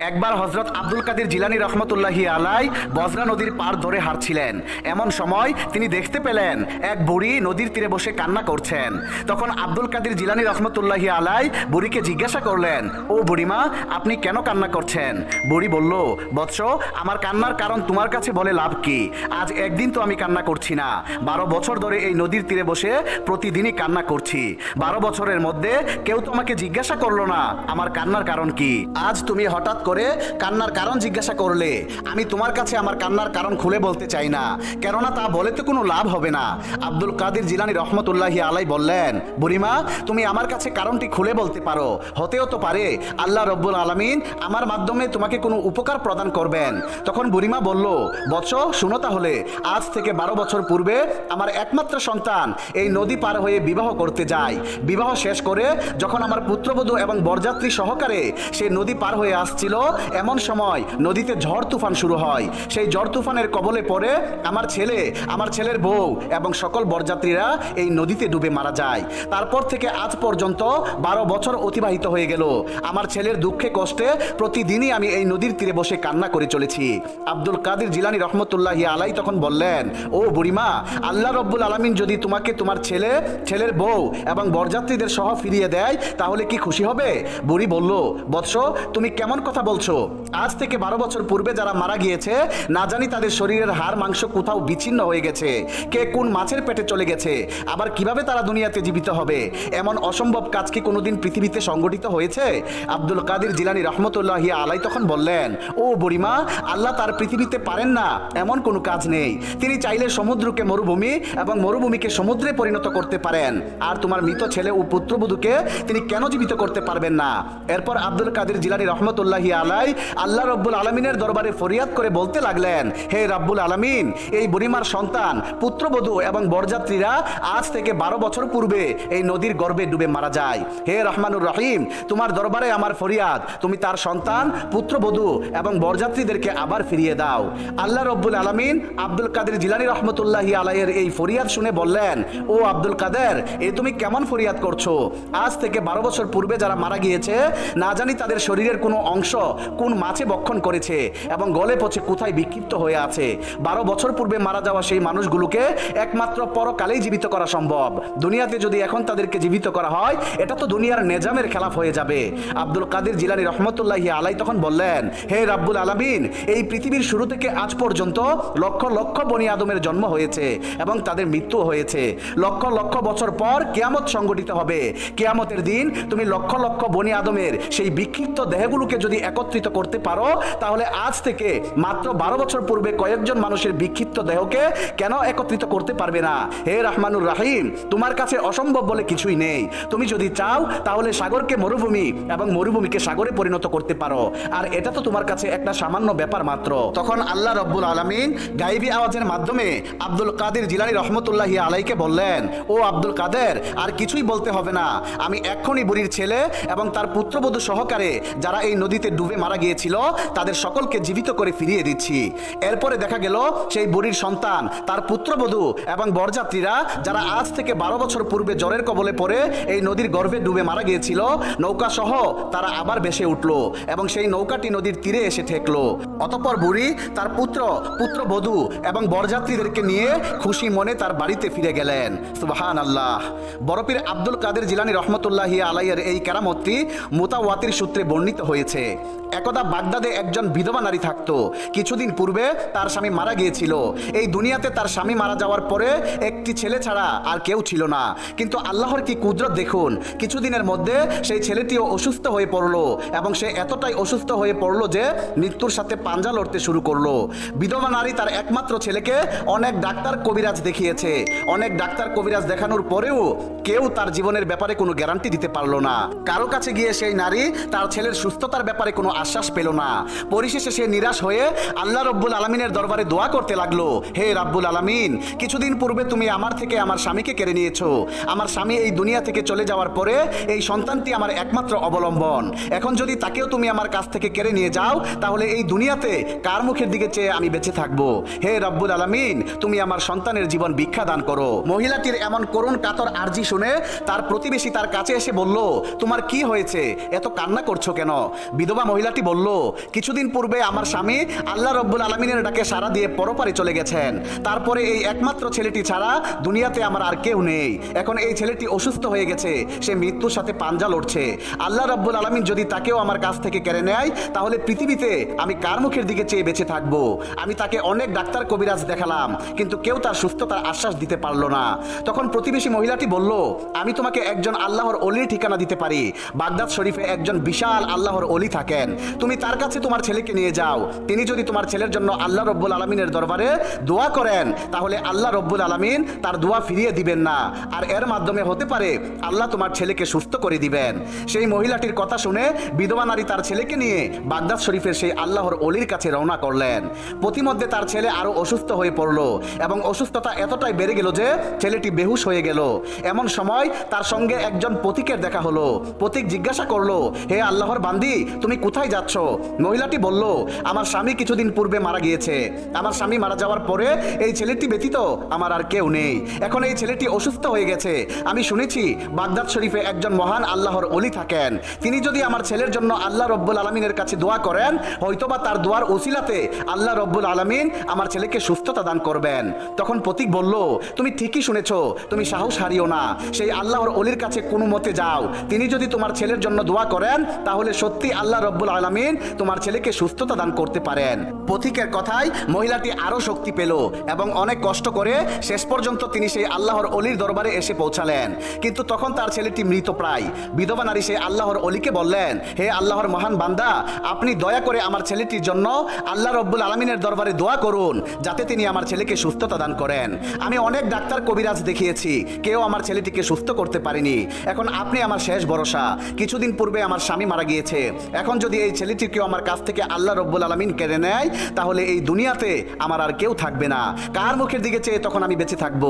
একবার হজরত আব্দুল কাদের জিলানি রহমতুল্লাহি আলাই বজরা নদীর পার ধরে হারছিলেন এমন সময় তিনি দেখতে পেলেন, এক বুড়ি নদীর তীরে বসে কান্না করছেন। তখন আব্দুল কাদের জিলানি রহমতুল্লাহি আলাই বুড়িকে জিজ্ঞাসা করলেন, ও বুড়িমা, আপনি কেন কান্না করছেন? বুড়ি বলল, বৎস, আমার কান্নার কারণ তোমার কাছে বলে লাভ কি? আজ একদিন তো আমি কান্না করছি না। বারো বছর ধরে এই নদীর তীরে বসে প্রতিদিনই কান্না করছি। বারো বছরের মধ্যে কেউ তোমাকে জিজ্ঞাসা করল না, আমার কান্নার কারণ কি? আজ তুমি হঠাৎ করে কান্নার কারণ জিজ্ঞাসা করলে, আমি তোমার কাছে আমার কান্নার কারণ খুলে বলতে চাই না। কেননা তা বলে তো কোনো লাভ হবে না। আব্দুল কাদের জিলানি রহমতুল্লাহি আলাই বললেন, বুড়িমা, তুমি আমার কাছে কারণটি খুলে বলতে পারো। হতেও তো পারে, আল্লাহ রব্বুল আলমিন আমার মাধ্যমে তোমাকে কোনো উপকার প্রদান করবেন। তখন বুড়িমা বলল, বৎস, শুনো তাহলে, আজ থেকে বারো বছর পূর্বে আমার একমাত্র সন্তান এই নদী পার হয়ে বিবাহ করতে যায়। বিবাহ শেষ করে যখন আমার পুত্রবধূ এবং বরযাত্রী সহকারে সে নদী পার হয়ে আসছিল এমন সময় নদীতে ঝড় তুফান শুরু হয়। সেই ঝড় তুফানের কবলে পড়ে আমার ছেলে, আমার ছেলের বউ এবং সকল বরযাত্রীরা এই নদীতে ডুবে মারা যায়। তারপর থেকে আজ পর্যন্ত বারো বছর অতিবাহিত হয়ে গেল। আমার ছেলের দুঃখে কষ্টে প্রতিদিনই আমি এই নদীর তীরে বসে কান্না করে চলেছি। আব্দুল কাদের জিলানি রহমতুল্লাহ আলাই তখন বললেন, ও বুড়িমা, আল্লাহ রব্বুল আলমিন যদি তোমাকে তোমার ছেলে, ছেলের বউ এবং বরযাত্রীদের সহ ফিরিয়ে দেয়, তাহলে কি খুশি হবে? বুড়ি বলল, বৎস, তুমি কেমন কথা বলছো? আজ থেকে বারো বছর পূর্বে যারা মারা গিয়েছে, না জানি তাদের শরীরের হাড়, মাংস কোথাও বিচ্ছিন্ন হয়ে গেছে। কে কোন মাছের পেটে চলে গেছে? আবার কীভাবে তারা দুনিয়াতে জীবিত হবে? এমন অসম্ভব কাজ কি কোনোদিন পৃথিবীতে সংগঠিত হয়েছে? আব্দুল কাদির জিলানি রহমতুল্লাহ আলাই তখন বললেন, ও বুড়িমা, আল্লাহ তার পৃথিবীতে পারেন না, এমন কোনো কাজ নেই। তিনি চাইলে সমুদ্রকে মরুভূমি এবং মরুভূমিকে সমুদ্রে পরিণত করতে পারেন। আর তোমার মৃত ছেলে ও পুত্রবধূকে তিনি কেন জীবিত করতে পারবেন না? এরপর আব্দুল কাদির জিলানি রহমতুল্লাহি আলাই, আল্লাহ রব্বুল আলমিনের দরবারে ফরিয়াদ করে বলতে লাগলেন, হে রাব্বুল আলমিন, এই বুড়িমার সন্তান, পুত্রবধূ এবং বরযাত্রীরা আজ থেকে বারো বছর পূর্বে এই নদীর গর্ভে ডুবে মারা যায়। হে রহমানুর রহিম, তোমার দরবারে আমার ফরিয়াদ। তুমি তার সন্তান, পুত্রবধূ এবং বরযাত্রীদেরকে আবার ফিরিয়ে দাও। আল্লাহ রব্বুল আলমিন আব্দুল কাদের জিলানি রহমতুল্লাহি আলাইয়ের এই ফরিয়াদ শুনে বললেন, ও আব্দুল কাদের, এ তুমি কেমন ফরিয়াদ করছ? আজ থেকে বারো বছর পূর্বে যারা মারা গিয়েছে, না জানি তাদের শরীরের কোনো অংশ কোন মাছে বক্ষণ করেছে এবং গলে পচে কোথায় বিক্ষিপ্ত হয়ে আছে? বারো বছর পূর্বে মারা যাওয়া সেই মানুষগুলোকে একমাত্র পরকালেই জীবিত করা সম্ভব। দুনিয়াতে যদি এখন তাদেরকে জীবিত করা হয়, এটা তো দুনিয়ার নেজামের খেলাফ হয়ে যাবে। আব্দুল কাদের জিলানি রহমতুল্লাহি আলাই তখন বললেন, হে রাব্বুল আলামিন, এই পৃথিবীর শুরু থেকে আজ পর্যন্ত লক্ষ লক্ষ বনি আদমের জন্ম হয়েছে এবং তাদের মৃত্যু হয়েছে। লক্ষ লক্ষ বছর পর কেয়ামত সংগঠিত হবে। কেয়ামতের দিন তুমি লক্ষ লক্ষ বনি আদমের সেই বিক্ষিপ্ত দেহগুলোকে যদি একত্রিত করতে পারো, তাহলে আজ থেকে মাত্র বারো বছর পূর্বে কয়েকজন মানুষের বিক্ষিপ্ত দেহকে কেন একত্রিত করতে পারবে না? হে রহমানুর রাহিম, তোমার কাছে অসম্ভব বলে কিছুই নেই। তুমি যদি চাও, তাহলে সাগরকে মরুভূমি এবং মরুভূমিকে সাগরে পরিণত করতে পারো। আর এটা তো তোমার কাছে একটা সামান্য ব্যাপার মাত্র। তখন আল্লাহ রব্বুল আলমিন গাইবি আওয়াজের মাধ্যমে আব্দুল কাদের জিলানি রহমতুল্লাহি আলাইকে বললেন, ও আব্দুল কাদের, আর কিছুই বলতে হবে না। আমি এক্ষুনি বুড়ির ছেলে এবং তার পুত্রবধূ সহকারে যারা এই নদীতে ডুবে মারা গিয়েছিল, তাদের সকলকে জীবিত করে ফিরিয়ে দিচ্ছি। এরপরে দেখা গেল সেই বুড়ির সন্তান, তার পুত্রবধূ এবং বরযাত্রীরা, যারা আজ থেকে বারো বছর পূর্বে জ্বরের কবলে পড়ে এই নদীর গর্ভে ডুবে মারা গিয়েছিল নৌকা সহ তারা আবার বেসে উঠল এবং সেই নৌকাটি নদীর তীরে এসে ঠেকলো। অতপর বুড়ি, তার পুত্র, পুত্রবধূ এবং বরযাত্রীদেরকে নিয়ে খুশি মনে তার বাড়িতে ফিরে গেলেন। সুবাহান আল্লাহ বরফির আব্দুল কাদের জিলানি রহমতুল্লাহি আলাইয়ের এই কেরামতটি মোতাওয়াতির সূত্রে বর্ণিত হয়েছে। একদা বাগদাদে একজন বিধবা নারী থাকতো। কিছুদিন পূর্বে তার স্বামী মারা গিয়েছিল। এই দুনিয়াতে তার স্বামী মারা যাওয়ার পরে একটি ছেলে ছাড়া আর কেউ ছিল না। কিন্তু আল্লাহর কি কুদরত দেখুন, কিছুদিনের মধ্যে সেই ছেলেটিও অসুস্থ হয়ে পড়ল এবং সে এতটাই অসুস্থ হয়ে পড়ল যে মৃত্যুর সাথে পাঞ্জা লড়তে শুরু করল। বিধবা নারী তার একমাত্র ছেলেকে অনেক ডাক্তার কবিরাজ দেখিয়েছে। অনেক ডাক্তার কবিরাজ দেখানোর পরেও কেউ তার জীবনের ব্যাপারে কোনো গ্যারান্টি দিতে পারল না। কারও কাছে গিয়ে সেই নারী তার ছেলের সুস্থতার ব্যাপারে কোনো আশ্বাস পেল না। পরিশেষে সে নিরাশ হয়ে আল্লাহ রব্বুল আলমিনের দরবারে দোয়া করতে লাগল, হে রাব্বুল আলমিন, কিছুদিন পূর্বে তুমি আমার থেকে আমার স্বামীকে কেড়ে নিয়েছো। আমার স্বামী এই দুনিয়া থেকে চলে যাওয়ার পরে এই সন্তানটি আমার একমাত্র অবলম্বন। এখন যদি তাকেও তুমি আমার কাছ থেকে কেড়ে নিয়ে যাও, তাহলে এই দুনিয়াতে কার মুখের দিকে চেয়ে আমি বেঁচে থাকব? হে রব্বুল আলমিন, তুমি আমার সন্তানের জীবন ভিক্ষা দান করো। মহিলাটির এমন করুণ কাতর আর্জি শুনে তার প্রতিবেশী তার কাছে এসে বলল, তোমার কি হয়েছে? এত কান্না করছ কেন? বিধবা মহিলাটি মহিলাটি বলল, কিছুদিন পূর্বে আমার স্বামী আল্লাহ রব্বুল আলমিনের ডাকে সারা দিয়ে পরপারে চলে গেছেন। তারপরে এই একমাত্র ছেলেটি ছাড়া দুনিয়াতে আমার আর কেউ নেই। এখন এই ছেলেটি অসুস্থ হয়ে গেছে, সে মৃত্যুর সাথে পাঞ্জা লড়ছে। আল্লাহ রব্বুল আলমিন যদি তাকেও আমার কাছ থেকে কেড়ে নেয়, তাহলে পৃথিবীতে আমি কার মুখের দিকে চেয়ে বেঁচে থাকব? আমি তাকে অনেক ডাক্তার কবিরাজ দেখালাম, কিন্তু কেউ তার সুস্থতার আশ্বাস দিতে পারল না। তখন প্রতিবেশী মহিলাটি বলল, আমি তোমাকে একজন আল্লাহর অলির ঠিকানা দিতে পারি। বাগদাদ শরীফে একজন বিশাল আল্লাহর অলি থাকেন। তুমি তার কাছে তোমার ছেলেকে নিয়ে যাও। তিনি যদি তোমার ছেলের জন্য আল্লাহ রব্বুল আলমিনের দরবারে দোয়া করেন, তাহলে আল্লাহ রব্বুল আলমিন তার দোয়া ফিরিয়ে দিবেন না। আর এর মাধ্যমে হতে পারে আল্লাহ তোমার ছেলেকে সুস্থ করে দিবেন। সেই মহিলাটির কথা শুনে বিধবা নারী তার ছেলেকে নিয়ে বাগদাদ শরীফের সেই আল্লাহর অলির কাছে রওনা করলেন। প্রতিমধ্যে তার ছেলে আরও অসুস্থ হয়ে পড়ল এবং অসুস্থতা এতটাই বেড়ে গেল যে ছেলেটি বেহুশ হয়ে গেল। এমন সময় তার সঙ্গে একজন প্রতীকের দেখা হলো। প্রতীক জিজ্ঞাসা করল, হে আল্লাহর বান্দি, তুমি কোথায় যাচ্ছ? মহিলাটি বলল, আমার স্বামী কিছুদিন পূর্বে মারা গিয়েছে। আমার স্বামী মারা যাওয়ার পরে এই ছেলেটি ব্যতীত আমার আর কেউ নেই। এখন এই ছেলেটি অসুস্থ হয়ে গেছে। আমি শুনেছি বাগদাদ শরীফে একজন মহান আল্লাহর অলি থাকেন। তিনি যদি আমার ছেলের জন্য আল্লাহ রব্বুল আলমিনের কাছে দোয়া করেন, হয়তোবা তার দোয়ার ওসিলাতে আল্লাহ রব্বুল আলমিন আমার ছেলেকে সুস্থতা দান করবেন। তখন প্রতীক বলল, তুমি ঠিকই শুনেছ, তুমি সাহস হারিও না। সেই আল্লাহর অলির কাছে কোনো মতে যাও। তিনি যদি তোমার ছেলের জন্য দোয়া করেন, তাহলে সত্যি আল্লাহ রব্বুল আলমিন তোমার ছেলেকে সুস্থতা দান করতে পারেন। পথিকের কথায় মহিলাটি আরও শক্তি পেল এবং অনেক কষ্ট করে শেষ পর্যন্ত তিনি সেই আল্লাহর অলির দরবারে এসে পৌঁছালেন। কিন্তু তখন তার ছেলেটি মৃত প্রায়। বিধবা নারী সেই আল্লাহর অলিকে বললেন, হে আল্লাহর মহান বান্দা, আপনি দয়া করে আমার ছেলেটির জন্য আল্লাহ রব্বুল আলমিনের দরবারে দোয়া করুন, যাতে তিনি আমার ছেলেকে সুস্থতা দান করেন। আমি অনেক ডাক্তার কবিরাজ দেখিয়েছি, কেউ আমার ছেলেটিকে সুস্থ করতে পারেনি। এখন আপনি আমার শেষ ভরসা। কিছুদিন পূর্বে আমার স্বামী মারা গিয়েছে। এখন যদি এই ছেলেটিকেও আমার কাছ থেকে আল্লাহ রব্বুল আলমিন কেড়ে নেয়, তাহলে এই দুনিয়াতে আমার আর কেউ থাকবে না। কার মুখের দিকে চেয়ে তখন আমি বেঁচে থাকব?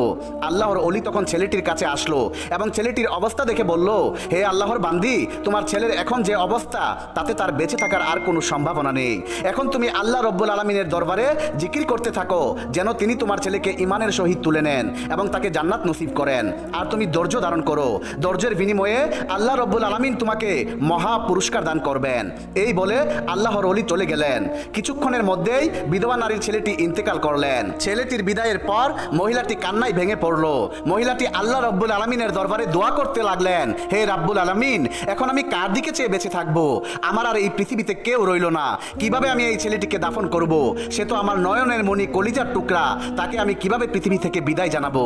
আল্লাহর অলি তখন ছেলেটির কাছে আসলো এবং ছেলেটির অবস্থা দেখে বলল, হে আল্লাহর বান্দি, তোমার ছেলের এখন যে অবস্থা, তাতে তার বেঁচে থাকার আর কোনো সম্ভাবনা নেই। এখন তুমি আল্লাহ রব্বুল আলমিনের দরবারে জিকির করতে থাকো, যেন তিনি তোমার ছেলেকে ইমানের সহিত তুলে নেন এবং তাকে জান্নাত নসিব করেন। আর তুমি ধৈর্য ধারণ করো। ধৈর্যের বিনিময়ে আল্লাহ রব্বুল আলমিন তোমাকে মহা পুরস্কার দান করবেন। এই বলে আল্লাহর অলি চলে গেলেন। কিছুক্ষণের মধ্যেই বিধবা নারীর ছেলেটি ইন্তেকাল করলেন। ছেলেটির বিদায়ের পর মহিলাটি কান্নায় ভেঙে পড়ল। মহিলাটি আল্লাহ রব্বুল আলমিনের দরবারে দোয়া করতে লাগলেন, হে রাব্বুল আলমিন, এখন আমি কার দিকে চেয়ে বেঁচে থাকব? আমার আর এই পৃথিবীতে কেউ রইল না। কীভাবে আমি এই ছেলেটিকে দাফন করব? সে তো আমার নয়নের মণি কলিজার টুকরা। তাকে আমি কীভাবে পৃথিবী থেকে বিদায় জানাব?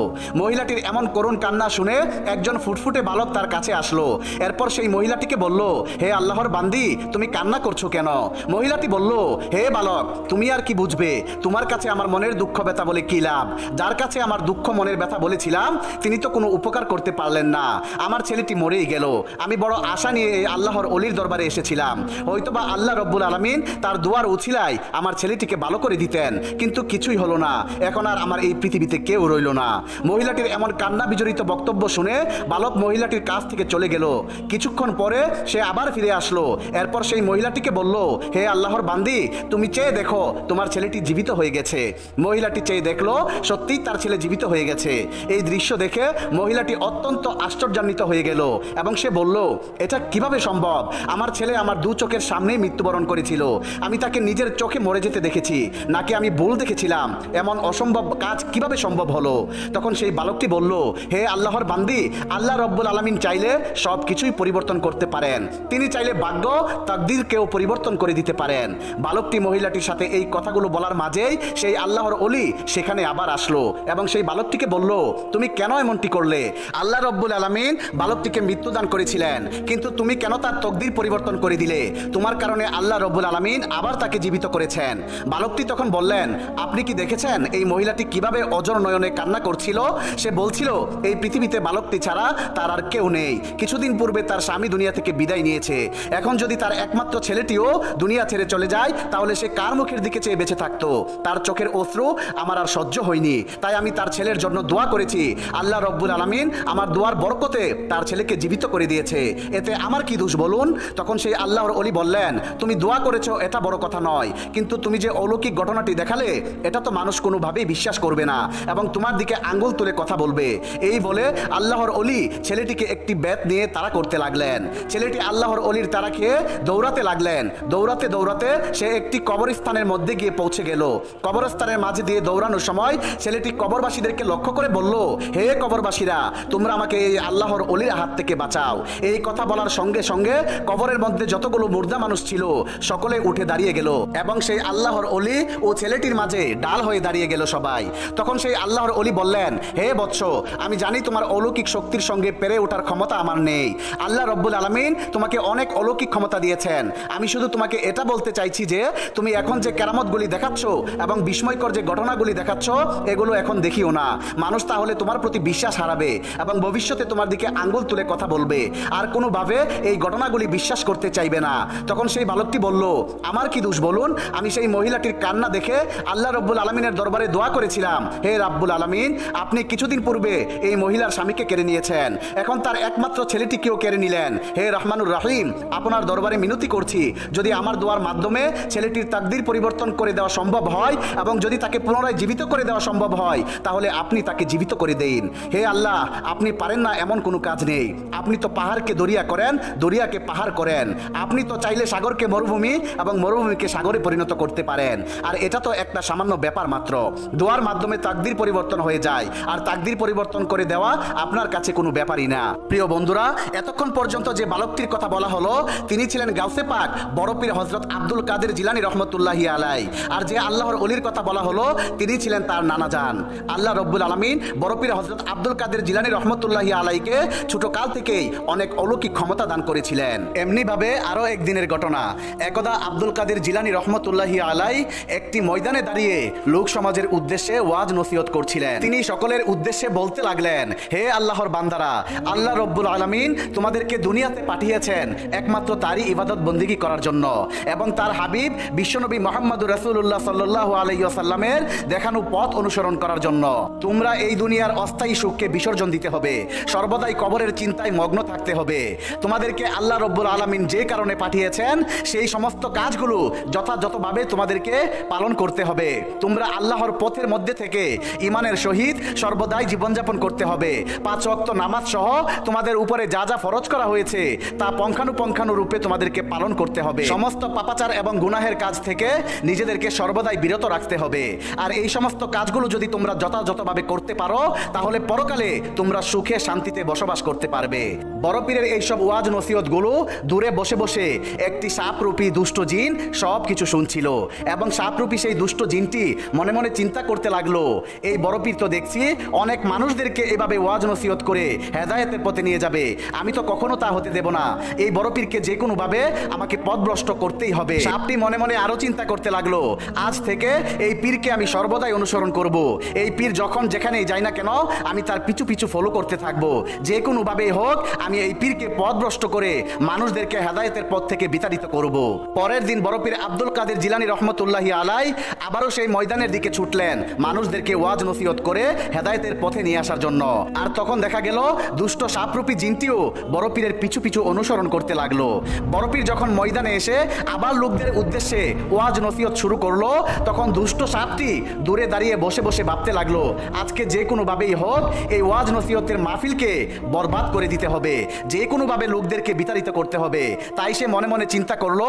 মহিলাটির এমন করুণ কান্না শুনে একজন ফুটফুটে বালক তার কাছে আসলো। এরপর সেই মহিলাটিকে বলল, হে আল্লাহর বান্দি, তুমি কান্না করছ কেন? মহিলাটি বলল, হে বালক, তুমি আর কি বুঝবে? তোমার কাছে আমার মনের দুঃখ ব্যথা বলে কি লাভ? যার কাছে আমার দুঃখ মনের ব্যথা বলেছিলাম, তিনি তো কোনো উপকার করতে পারলেন না। আমার ছেলেটি মরেই গেল। আমি বড় আশা নিয়ে আল্লাহর অলির দরবারে এসেছিলাম। হয়তোবা আল্লাহ রব্বুল আলমিন তার দুয়ার উছিলায় আমার ছেলেটিকে ভালো করে দিতেন, কিন্তু কিছুই হলো না। এখন আর আমার এই পৃথিবীতে কেউ রইল না। মহিলাটির এমন কান্না বিজড়িত বক্তব্য শুনে বালক মহিলাটির কাছ থেকে চলে গেল। কিছুক্ষণ পরে সে আবার ফিরে আসলো। এরপর সেই মহিলাটিকে বলল, হে আল্লাহর বান্দি, তুমি চেয়ে দেখো, তোমার ছেলেটি জীবিত হয়ে গেছে। মহিলাটি চেয়ে দেখল সত্যিই তার ছেলে জীবিত হয়ে গেছে। এই দৃশ্য দেখে মহিলাটি অত্যন্ত আশ্চর্যান্বিত হয়ে গেল এবং সে বলল, এটা কীভাবে সম্ভব? আমার ছেলে আমার দু চোখের সামনেই মৃত্যুবরণ করেছিল। আমি তাকে নিজের চোখে মরে যেতে দেখেছি, নাকি আমি ভুল দেখেছিলাম? এমন অসম্ভব কাজ কীভাবে সম্ভব হলো? তখন সেই বালকটি বলল, হে আল্লাহর বান্দি, আল্লাহ রব্বুল আলমিন চাইলে সব কিছুই পরিবর্তন করতে পারেন। তিনি চাইলে ভাগ্য তাকদিরকেও পরিবর্তন করে দিতে পারেন। বালকটি মহিলাটির সাথে এই কথাগুলো বলার মাঝেই সেই আল্লাহর অলি সেখানে আবার আসলো এবং সেই বালকটিকে বলল, তুমি কেন এমনটি করলে? আল্লাহ রব্বুল আলমিন বালকটিকে মৃত্যুদান করেছিলেন, কিন্তু তুমি কেন তার তকদির পরিবর্তন করে দিলে? তোমার কারণে আল্লাহ রব্বুল আলমিন আবার তাকে জীবিত করেছেন। বালকটি তখন বললেন, আপনি কি দেখেছেন এই মহিলাটি কীভাবে অজর নয়নে কান্না করছিল? সে বলছিল, এই পৃথিবীতে বালকটি ছাড়া তার আর কেউ নেই। কিছুদিন পূর্বে তার স্বামী দুনিয়া থেকে বিদায় নিয়েছে। এখন যদি তার একমাত্র ছেলেটিও দুনিয়া ছেড়ে চলে যায়, তাহলে সে কার মুখের দিকে চেয়ে বেঁচে থাকতো? তার চোখের অশ্রু আমার আর সহ্য হয়নি। তাই আমি তার ছেলের জন্য দোয়া করেছি। আল্লাহ রব্বুল আলমিন আমার দোয়ার বরকতে তার ছেলেকে জীবিত করে দিয়েছে। এতে আমার কি দোষ বলুন? তখন সেই আল্লাহর অলি বললেন, তুমি দোয়া করেছ, এটা বড় কথা নয়। কিন্তু তুমি যে অলৌকিক ঘটনাটি দেখালে, এটা তো মানুষ কোনোভাবেই বিশ্বাস করবে না এবং তোমার দিকে আঙ্গুল তুলে কথা বলবে। এই বলে আল্লাহর অলি ছেলেটিকে একটি ব্যাত নিয়ে তারা করতে লাগলেন। ছেলেটি আল্লাহর অলির তারা খেয়ে দৌড়াতে লাগলেন। দৌড়াতে দৌড়াতে সে একটি কবরস্থানের মধ্যে গিয়ে পৌঁছে গেল। কবরস্থানের মাঝে দিয়ে দৌড়ানোর সময় ছেলেটি কবরবাসীদেরকে লক্ষ্য করে বলল, হে কবরবাসীরা, তোমরা আমাকে এই আল্লাহর অলির হাত থেকে বাঁচাও। এই কথা বলার সঙ্গে সঙ্গে কবরের মধ্যে যতগুলো মুর্দা মানুষ ছিল, সকলে উঠে দাঁড়িয়ে গেল এবং সেই আল্লাহর অলি ও ছেলেটির মাঝে ডাল হয়ে দাঁড়িয়ে গেল সবাই। তখন সেই আল্লাহর অলি বললেন, হে বৎস, আমি জানি তোমার অলৌকিক শক্তির সঙ্গে পেরে ওঠার ক্ষমতা আমার নেই। আল্লাহ রব্বুল আলমিন তোমাকে অনেক অলৌকিক ক্ষমতা দিয়েছেন আমি শুধু তোমাকে এটা বলতে চাইছি যে, তুমি এখন যে কেরামতগুলি দেখাচ্ছ এবং বিস্ময়কর যে ঘটনাগুলি দেখাচ্ছ, এগুলো এখন দেখিও না। মানুষ তাহলে তোমার প্রতি বিশ্বাস হারাবে এবং ভবিষ্যতে তোমার দিকে আঙ্গুল তুলে কথা বলবে। আর কোনোভাবে এই ঘটনাগুলি বিশ্বাস করতে চাইবে না। তখন সেই বালকটি বলল, আমার কি দোষ বলুন? আমি সেই মহিলাটির কান্না দেখে আল্লাহ রব্বুল আলমিনের দরবারে দোয়া করেছিলাম। হে রাব্বুল আলমিন, আপনি কিছুদিন পূর্বে এই মহিলার স্বামীকে কেড়ে নিয়েছেন। এখন তার একমাত্র ছেলেটিকেও কেড়ে নিলেন। হে রহমানুর রাহিম, আপনার দরবারে মিনতি করছি। যদি আমার দোয়ার মাধ্যমে ছেলেটির তাকদির পরিবর্তন করে দেওয়া সম্ভব হয় এবং যদি তাকে পুনরায় জীবিত করে দেওয়া সম্ভব হয়, তাহলে আপনি তাকে জীবিত করে দেন। হে আল্লাহ, আপনি পারেন না এমন কোনো কাজ নেই। আপনি তো পাহাড়কে দরিয়া করেন, দরিয়াকে পাহাড় করেন। আপনি তো চাইলে সাগরকে মরুভূমি এবং মরুভূমিকে সাগরে পরিণত করতে পারেন। আর এটা তো একটা সামান্য ব্যাপার মাত্র। দোয়ার মাধ্যমে তাকদির পরিবর্তন হয়ে যায়। আর তাকদির পরিবর্তন করে দেওয়া আপনার কাছে কোনো ব্যাপারই না। প্রিয় বন্ধুরা, এতক্ষণ পর্যন্ত যে বালকটির কথা বলা হলো, তিনি ছিলেন গাউসে পাক বড়পীর হজরত আব্দুল কাদের জিলানি রহমতুল্লাহি আলাই আর যে আল্লাহর অলির কথা বলা হলো, তিনি ছিলেন তার নানা যান আল্লাহ রব্বুল আলমিন বড়পীর হজরত আব্দুল কাদের জিলানি রহমতুল্লাহি আলাইকে ছোট কাল থেকেই অনেক অলৌকিক ক্ষমতা দান করেছিলেন। এমনি ভাবে আরও একদিনের ঘটনা, একদা আব্দুল কাদের জিলানি রহমতুল্লাহি আলাই একটি ময়দানে দাঁড়িয়ে লোক সমাজের উদ্দেশ্যে ওয়াজ নসিহত করছিলেন। তিনি সকলের উদ্দেশ্যে বলতে লাগলেন, হে আল্লাহর বান্দারা, আল্লাহ রব্বুল আলমিন তোমাদেরকে দুনিয়াতে পাঠিয়েছেন, একমাত্র তারই ইবাদত বন্দিগি করার জন্য? এবং তার হাবিব বিশ্বনবী মোহাম্মদ রসুল্লাহ সাল্লাহ আলাইসাল্লামের দেখানো পথ অনুসরণ করার জন্য। তোমরা এই দুনিয়ার অস্থায়ী সুখকে বিসর্জন দিতে হবে। সর্বদাই কবরের চিন্তায় মগ্ন থাকতে হবে। তোমাদেরকে আল্লাহ রব্বুল আলমিন যে কারণে পাঠিয়েছেন, সেই সমস্ত কাজগুলো যথাযথভাবে তোমাদেরকে পালন করতে হবে। তোমরা আল্লাহর পথের মধ্যে থেকে ইমানের সহিত সর্বদাই জীবনযাপন করতে হবে। পাঁচ অক্ত নামাজ সহ তোমাদের উপরে যা যা ফরজ করা হয়েছে, তা পঙ্খানুপঙ্খানু রূপে তোমাদেরকে পালন করতে হবে। সমস্ত পাপাচার এবং গুনাহের কাজ থেকে নিজেদেরকে সর্বদাই বিরত রাখতে হবে। আর এই সমস্ত কাজগুলো যদি তোমরা যথাযথভাবে করতে পারো তাহলে পরকালে তোমরা সুখে শান্তিতে বসবাস করতে পারবে। বড় পীরের এইসব ওয়াজ নসিহতগুলো দূরে বসে বসে একটি সাপরূপী দুষ্ট জিন সব কিছু শুনছিল এবং সাপরূপী সেই দুষ্ট জিনটি মনে মনে চিন্তা করতে লাগল। এই বড় পীর তো দেখছি অনেক মানুষদেরকে এভাবে ওয়াজ নসিহত করে হেদায়েতের পথে নিয়ে যাবে। আমি তো কখনো তা হতে দেব না। এই বড় পীরকে যে কোনো ভাবে আমাকে পথভ্রষ্ট করতেই হবে। সাপটি মনে মনে আরও চিন্তা করতে লাগল। আজ থেকে এই পীরকে আমি সর্বদাই অনুসরণ করব। এই পীর যখন যেখানেই যাই না কেন, আমি তার পিছু পিছু ফলো করতে থাকব। যে কোনো ভাবে হোক, আমি এই পীরকে পথভ্রষ্ট করে মানুষদেরকে হেদায়েতের পথ থেকে বিতাড়িত করব। পরের দিন বড় পীর আব্দুল কাদের জিলানি রহমতুল্লাহি আলাই আবারও সেই ময়দানের দিকে ছুটলেন। মানুষদেরকে ওয়াজ নসিহত করে হেদায়েতের পথে নিয়ে আসার জন্য। আর তখন দেখা গেল, দুষ্ট সাপরূপী জিনটিও বড় পীরের পিছু পিছু অনুসরণ করতে লাগল। বড় পীর যখন ময়দানে এসে আবার লোকদের উদ্দেশ্যে ওয়াজ নসিহত শুরু করল, তখন দুষ্ট সাপটি দূরে দাঁড়িয়ে বসে বসে ভাবতে লাগল, আজকে যে কোনোভাবেই হোক, এই ওয়াজ নসিহতের মাহফিলকে বরবাদ করে দিতে হবে, যে কোনোভাবে লোকদেরকে বিতাড়িত করতে হবে। তাই সে মনে মনে চিন্তা করল,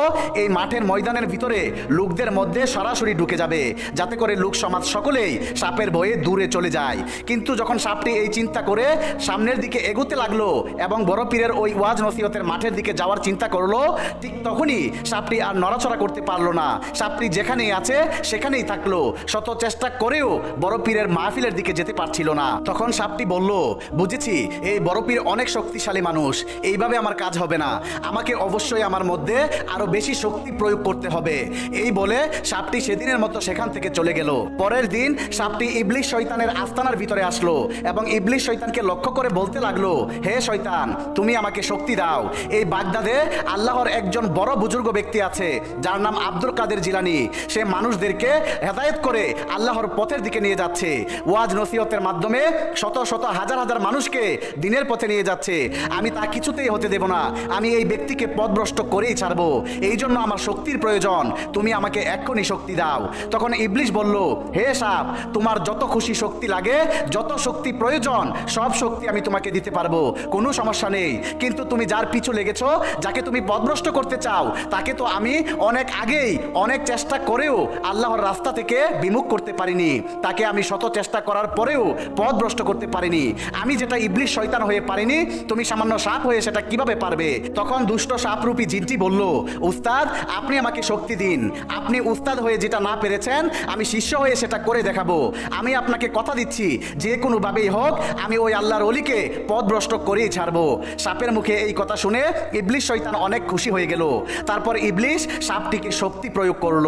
এই মাঠের ময়দানের ভিতরে লোকদের মধ্যে সরাসরি ঢুকে যাবে, যাতে করে লোক সমাজ সকলেই সাপের ভয়ে দূরে চলে যায়। কিন্তু যখন সাপটি এই চিন্তা করে সামনের দিকে এগোতে লাগল এবং বড় পীরের ওই ওয়াজ নসিহতের মাঠের দিকে যাওয়ার চিন্তা করল ঠিক তখনই সাপটি আর নড়াচড়া করতে পারল না। সাপটি যেখানেই আছে, সেখানেই থাকল। শত চেষ্টা করেও বড় পীরের মাহফিলের দিকে যেতে পারছিল না। তখন সাপটি বলল, বুঝেছি, এই বড় পীর অনেক শক্তিশালী মানুষ। এইভাবে আমার কাজ হবে না। আমাকে অবশ্যই আমার মধ্যে আরও বেশি শক্তি প্রয়োগ করতে হবে। এই বলে সাপটি সেদিনের মতো সেখান থেকে চলে গেল। পরের দিন সাপটি ইবলিশ শয়তানের আস্তানার ভিতরে আসলো এবং ইবলিশ শয়তানকে লক্ষ্য করে বলতে লাগল, হে শয়তান, তুমি আমাকে শক্তি দাও। এই বাগদাদে আল্লাহর একজন বড় বুজুর্গ ব্যক্তি আছে, যার নাম আব্দুল কাদের জিলানি। সে মানুষদেরকে হেদায়েত করে আল্লাহর পথের দিকে নিয়ে যাচ্ছে। ওয়াজ নসিহতের মাধ্যমে শত শত হাজার হাজার মানুষকে দিনের পথে নিয়ে যাচ্ছে। আমি তা কিছুতেই হতে দেব না। আমি এই ব্যক্তিকে পথভ্রষ্ট করেই ছাড়বো। এই জন্য আমার শক্তির প্রয়োজন। তুমি আমাকে এক্ষুনি শক্তি দাও। তখন ইবলিশ বলল, হে সাপ, তোমার যত খুশি শক্তি লাগে, যত শক্তি প্রয়োজন, সব শক্তি আমি তোমাকে দিতে পারব। কোনো সমস্যা নেই। কিন্তু তুমি যার পিছু লেগেছ, যাকে তুমি পথভ্রষ্ট করতে চাও, তাকে তো আমি অনেক আগেই, অনেক চেষ্টা করেও আল্লাহর রাস্তা থেকে বিমুখ করতে পারিনি। তাকে আমি শত চেষ্টা করার পরেও পথ ভ্রষ্ট করতে পারিনি। আমি যেটা ইবলিশ শয়তান হয়ে পারিনি, তুমি সামান্য সাপ হয়ে সেটা কীভাবে পারবে? তখন দুষ্ট সাপরূপী জিনটি বলল, উস্তাদ, আপনি আমাকে শক্তি দিন। আপনি উস্তাদ হয়ে যেটা না পেরেছেন, আমি শিষ্য হয়ে সেটা করে দেখাবো। আমি আপনাকে কথা দিচ্ছি, যে কোনোভাবেই হোক, আমি ওই আল্লাহর অলিকে পথভ্রষ্ট করেই ছাড়বো। সাপের মুখে এই কথা শুনে ইবলিশ শয়তান অনেক খুশি হয়ে গেল। তারপর ইবলিশ সাপটিকে শক্তি প্রয়োগ করল।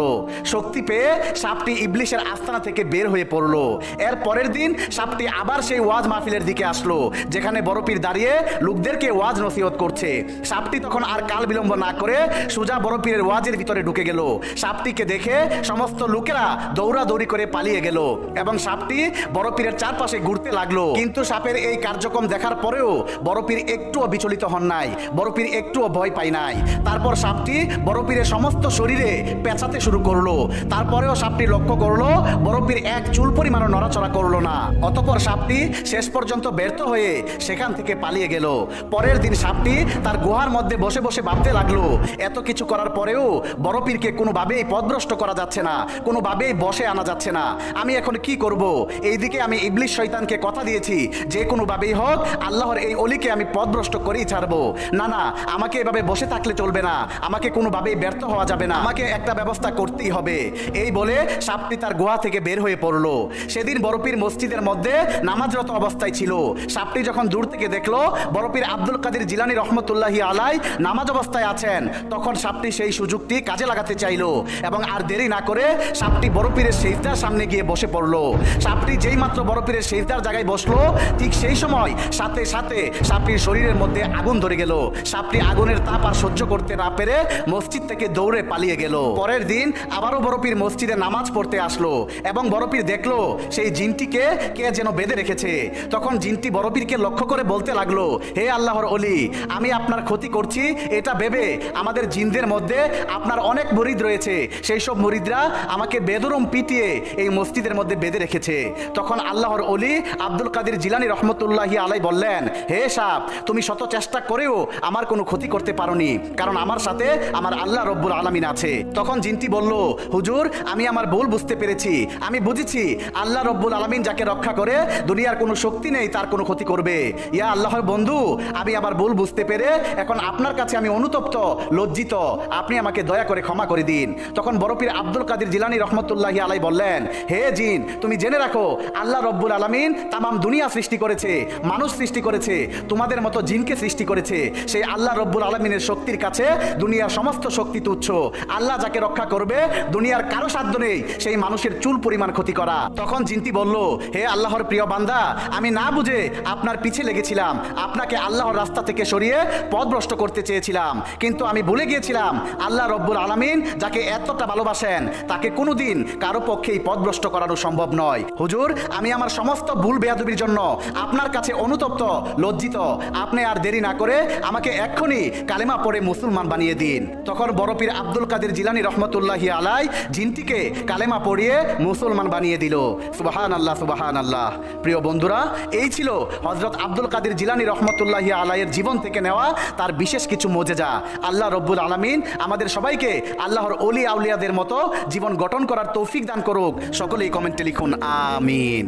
শক্তি পেয়ে সাপটি ইবলিশের আস্তানা থেকে বের হয়ে পড়ল। এর পরের দিন সাপটি আবার সেই ওয়াজ মাহফিলের দিকে আসলো, যেখানে বরফির দাঁড়িয়ে লোকদেরকে ওয়াজ নসিহত করছে। সাপটি তখন আর কাল বিলম্ব না করে সুজা বরফিরের ওয়াজের ভিতরে ঢুকে গেল। সাপটিকে দেখে সমস্ত লোকেরা দৌড়াদৌড়ি করে পালিয়ে গেল এবং সাপটি বরফিরের চারপাশে ঘুরতে লাগল। কিন্তু সাপের এই কার্যক্রম দেখার পরেও বরফির একটুও বিচলিত হন নাই। বরফির একটুও ভয় পাই নাই। তারপর সাপটি বরফিরের সমস্ত শরীরে পেঁচাতে শুরু করল। তারপরেও সাপটি লক্ষ্য করল, বরফির এক চুল পরিমাণও নড়াচড়া করল না। অতপর সাপটি শেষ পর্যন্ত ব্যর্থ হয়ে সেখান থেকে পালিয়ে গেল। পরের দিন সাপটি তার গুহার মধ্যে বসে বসে ভাবতে লাগল। এত কিছু করার পরেও বরফিরকে কোনোভাবেই পদভ্রষ্ট করা যাচ্ছে না, কোনোভাবেই বসে আনা যাচ্ছে না। আমি এখন কি করব? এইদিকে আমি ইবলিশ শয়তানকে কথা দিয়েছি, যে কোনোভাবেই হোক আল্লাহর এই অলিকে আমি পদভ্রষ্ট করেই ছাড়বো। না না, আমাকে এভাবে বসে থাকলে চলবে না। আমাকে কোনোভাবেই ব্যর্থ হওয়া যাবে না। আমাকে একটা ব্যবস্থা করতেই হবে। এই বলে সাপটি তার গুহা থেকে বের হয়ে পড়ল। সেদিন বরফির মসজিদের মধ্যে নামাজরত অবস্থায় ছিল। সাপটি যখন দূর থেকে দেখল, বরফির আব্দুল কাদির জিলানি রহমতুল্লাহি আলাই নামাজ অবস্থায় আছেন। তখন সাপটি সেই সুযোগটি কাজে লাগাতে চাইলো এবং আর দেরি না করে সাপটি বরফিরের সেইদার সামনে গিয়ে বসে পড়ল। সাপটি যেই মাত্র বরফিরের সেইদার জায়গায় বসল, ঠিক সেই সময় সাথে সাথে সাপটির শরীরের মধ্যে আগুন ধরে গেল। সাপটি আগুনের তাপ আর সহ্য করতে না পেরে মসজিদ থেকে দৌড়ে পালিয়ে গেল। পরের দিন আবারও বরফির মসজিদে নামাজ পড়তে আসলো এবং বরফির দেখল সেই জিনটিকে কে যেন বেঁধে রেখেছে। তখন জিনটি বরফিরকে লক্ষ্য করে বলতে লাগল, হে আল্লাহর অলি, আমি আপনার ক্ষতি করছি, এটা ভেবে আমাদের জিনদের মধ্যে আপনার অনেক মরিদ রয়েছে। সেই সব মরিদরা আমাকে বেদরম পিটিয়ে এই মসজিদের মধ্যে বেঁধে রেখেছে। তখন আল্লাহর অলি আব্দুল কাদের জিলানি রহমতুল্লাহি আলাই বললেন, হে সাপ, তুমি শত চেষ্টা করেও আমার কোনো ক্ষতি করতে পারোনি। কারণ আমার সাথে আমার আল্লাহ রব্বুল আলামিন আছে। তখন জিনটি বলল, হুজুর, আমি আমার ভুল বুঝতে পেরেছি। আমি বুঝেছি, আল্লাহ রব্বুল আলামিন যাকে রক্ষা করে দুনিয়ার কোনো শক্তি নেই, তার কোনো ক্ষতি করবে। ইয়া আল্লাহর বন্ধু, আমি আমার ভুল বুঝতে পেরে এখন আপনার কাছে আমি অনুতপ্ত, লজ্জিত। আপনি আমাকে দয়া করে ক্ষমা করে দিন। তখন বরফির আব্দুল কাদির জিলানি রহমতুল্লাহি আলাই বললেন, হে জিন, তুমি জেনে রাখো, আল্লাহ রব্বুল আলামিন তামাম দুনিয়া সৃষ্টি করেছে, মানুষ সৃষ্টি করেছে, তোমাদের মতো জিনকে সৃষ্টি করেছে। সেই আল্লাহ রব্বুল আলমিনের শক্তির কাছে দুনিয়ার সমস্ত শক্তি তুচ্ছ। আল্লাহ যাকে রক্ষা করবে, দুনিয়ার কারও সাধ্য নেই সেই মানুষের চুল পরিমাণ ক্ষতি করা। তখন জিনতি বলল, হে আল্লাহর প্রিয় বান্দা, আমি না বুঝে আপনার পিছে লেগেছিলাম। আপনাকে আল্লাহর রাস্তা থেকে সরিয়ে পথভ্রষ্ট করতে চেয়েছিলাম। কিন্তু আমি ভুলে গিয়েছিলাম, আল্লাহ রব্বুল আলামিন যাকে এতটা ভালোবাসেন, তাকে কোনোদিন কারও পক্ষেই পথভ্রষ্ট করানো সম্ভব নয়। হুজুর, আমি আমার সমস্ত ভুল বেয়াদবির জন্য আপনার কাছে অনুতপ্ত, লজ্জিত। আপনি আর দেরি না করে আমাকে এক্ষুনি কালেমা পড়ে মুসলমান বানিয়ে দিন। তখন বরফির আব্দুল কাদের জিলানি রহমতুল্লাহি আলাই জিনটিকে কালেমা পড়িয়ে মুসলমান বানিয়ে দিল। সুবাহান আল্লাহ সুবাহান আল্লাহ প্রিয় বন্ধুরা, এই ছিল হজরত আব্দুল কাদের জিলানি রহমতুল্লাহি আলাইয়ের জীবন থেকে নেওয়া তার বিশেষ কিছু মোজেজা। আল্লাহ রব্বুল আলমিন আমাদের সবাইকে আল্লাহর অলি আউলিয়াদের মতো জীবন গঠন করার তৌফিক দান করুক। সকলেই কমেন্টে লিখুন, আমিন।